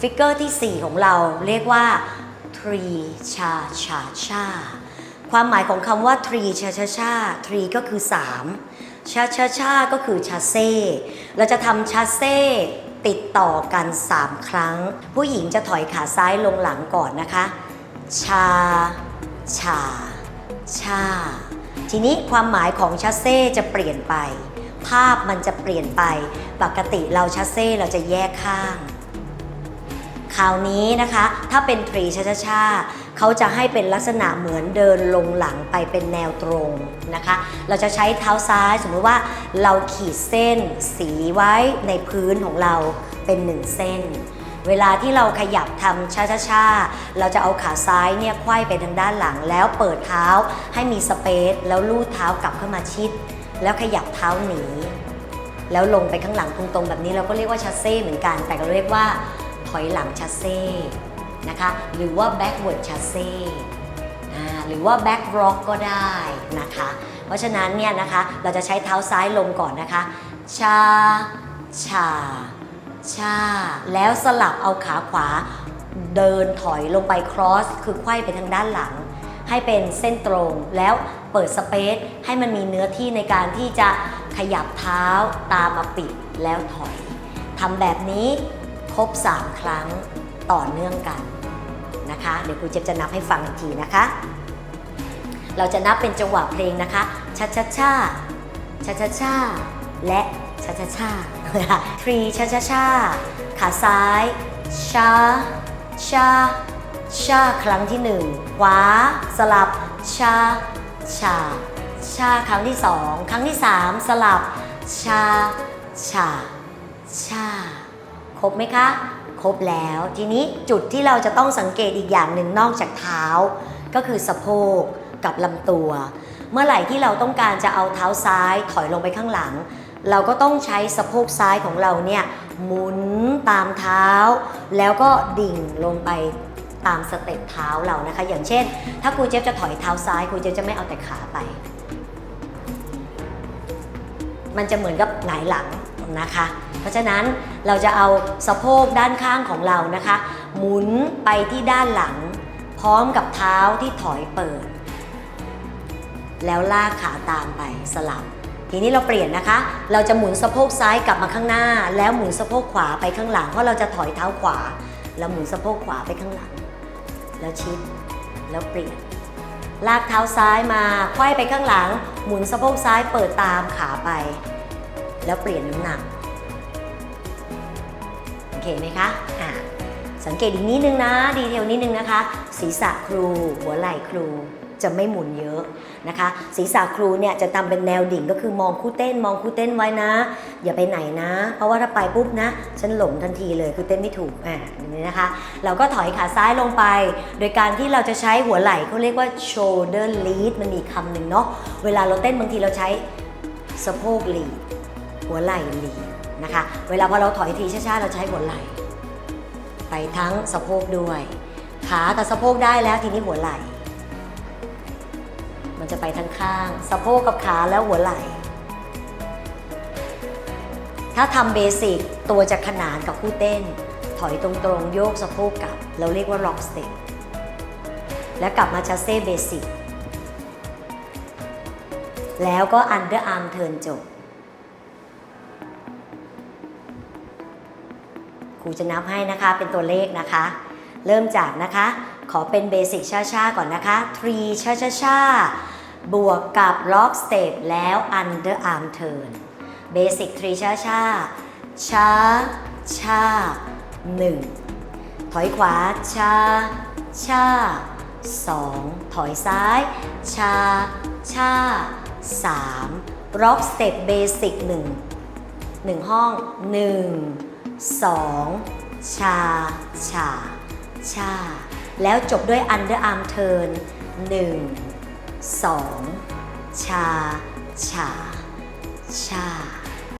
ฟิกเกอร์ที่ 4 ของเราเรียกว่า three cha cha cha ความหมายของคำว่า three cha cha cha tree ก็คือ3 cha cha cha ก็คือชาเซ่เราจะทำชาเซ่ติดต่อกัน 3 ครั้ง ผู้หญิงจะถอยขาซ้ายลงหลังก่อนนะคะ ชา ชา ชา ทีนี้ความหมายของชาเซ่จะเปลี่ยนไป ภาพมันจะเปลี่ยนไป ปกติเราชาเซ่เราจะแยกข้าง ราวนี้นะคะ ถ้าเป็นทรีชาชาชาเขาจะให้เป็นลักษณะเหมือนเดินลงหลังไปเป็นแนวตรงนะคะ เราจะใช้เท้าซ้ายสมมติว่าเราขีดเส้นสีไว้ในพื้นของเราเป็นหนึ่งเส้นเวลาที่เราขยับทำช้าชาๆเราจะเอาขาซ้ายเนี่ยไขว้ไปทางด้านหลัง แล้วเปิดเท้าให้มีสเปซแล้วลูดเท้ากลับเข้ามาชิด แล้วขยับเท้าหนี แล้วลงไปข้างหลังตรงๆแบบนี้เราก็เรียกว่าชัสเซ่เหมือนกัน แต่ก็เรียกว่า ถอยหลังชัสเซ่นะคะหรือว่า backward ชัสเซ่หรือว่า back rock ก็ได้นะคะ เพราะฉะนั้นเนี่ยนะคะเราจะใช้เท้าซ้ายลงก่อนนะคะชาชาชาแล้วสลับเอาขาขวาเดินถอยลงไป cross คือไขว้ไปทางด้านหลัง ให้เป็นเส้นตรงแล้วเปิดสเปซให้มันมีเนื้อที่ในการที่จะขยับเท้าตามมาปิดแล้วถอยทำแบบนี้ รบ 3 ครั้งต่อเนื่องกันนะคะ เดี๋ยวครูเจ็บจะนับให้ฟังอีกทีนะคะ เราจะนับเป็นจังหวะเพลงนะคะชาชาชาชาชาชาและชาชาชาทรีชาชาชาขาซ้ายชาชาชาครั้งที่หนึ่งขวาสลับชาชาชาครั้งที่สองครั้งที่สามสลับชาชาชา ครบไหมคะ ครบแล้ว ทีนี้จุดที่เราจะต้องสังเกตอีกอย่างหนึ่งนอกจากเท้า ก็คือสะโพกกับลำตัว เมื่อไหร่ที่เราต้องการจะเอาเท้าซ้ายถอยลงไปข้างหลัง เราก็ต้องใช้สะโพกซ้ายของเราเนี่ยหมุนตามเท้า แล้วก็ดิ่งลงไปตามสเต็ปเท้าเรานะคะ อย่างเช่น ถ้าครูเจฟจะถอยเท้าซ้ายครูเจฟจะไม่เอาแต่ขาไป มันจะเหมือนกับหงายหลังนะคะ เพราะฉะนั้นเราจะเอาสะโพกด้านข้างของเรานะคะ หมุนไปที่ด้านหลัง พร้อมกับเท้าที่ถอยเปิด แล้วลากขาตามไปสลับ ทีนี้เราเปลี่ยนนะคะ เราจะหมุนสะโพกซ้ายกลับมาข้างหน้า แล้วหมุนสะโพกขวาไปข้างหลังเพราะเราจะถอยเท้าขวา แล้วหมุนสะโพกขวาไปข้างหลัง แล้วชิดแล้วเปลี่ยนลากเท้าซ้ายมาไขว้ไปข้างหลัง หมุนสะโพกซ้ายเปิดตามขาไป แล้วเปลี่ยนน้ำหนัก ไหมคะอะสังเกตอีกนิดนึงนะ ดีเทลนิดนึงนะคะ ศีรษะครู หัวไหล่ครูจะไม่หมุนเยอะนะคะ ศีรษะครูเนี่ยจะทำเป็นแนวดิ่งก็คือมองคู่เต้น มองคู่เต้นไว้นะ อย่าไปไหนนะ เพราะว่าถ้าไปปุ๊บนะ ฉันหลงทันทีเลยคือเต้นไม่ถูกอะอย่านี้นะคะ เราก็ถอยขาซ้ายลงไป โดยการที่เราจะใช้หัวไหล่เขาเรียกว่า shoulder lead มันมีคำหนึ่งเนาะเวลาเราเต้นบางทีเราใช้สะโพก lead หัวไหล่ lead นะคะ เวลาพอเราถอยทีช้าๆเราใช้หัวไหล่ไปทั้งสะโพกด้วย ขากับสะโพกได้แล้วทีนี้หัวไหล่ มันจะไปทั้งข้าง สะโพกกับขาแล้วหัวไหล่ ถ้าทำเบสิกตัวจะขนานกับคู่เต้น ถอยตรงๆ โยกสะโพกกลับ เราเรียกว่า rock step แล้วกลับมาชัสเซ่เบสิกแล้วก็ under arm turn จบ รูจะนับให้นะคะเป็นตัวเลขนะคะ เริ่มจากนะคะ ขอเป็นเบสิกช้าๆก่อนนะคะ3ช้าๆบวกกับ lock step แล้ว under arm turn เบสิก3ช้าๆช้าช้า1ถอยขวาช้าช้า2ถอยซ้ายช้าช้า3 rock step basic 1 1ห้อง1 2 ชา ชา ชา แล้วจบด้วย under arm turn 1 2 ชา ชา ชา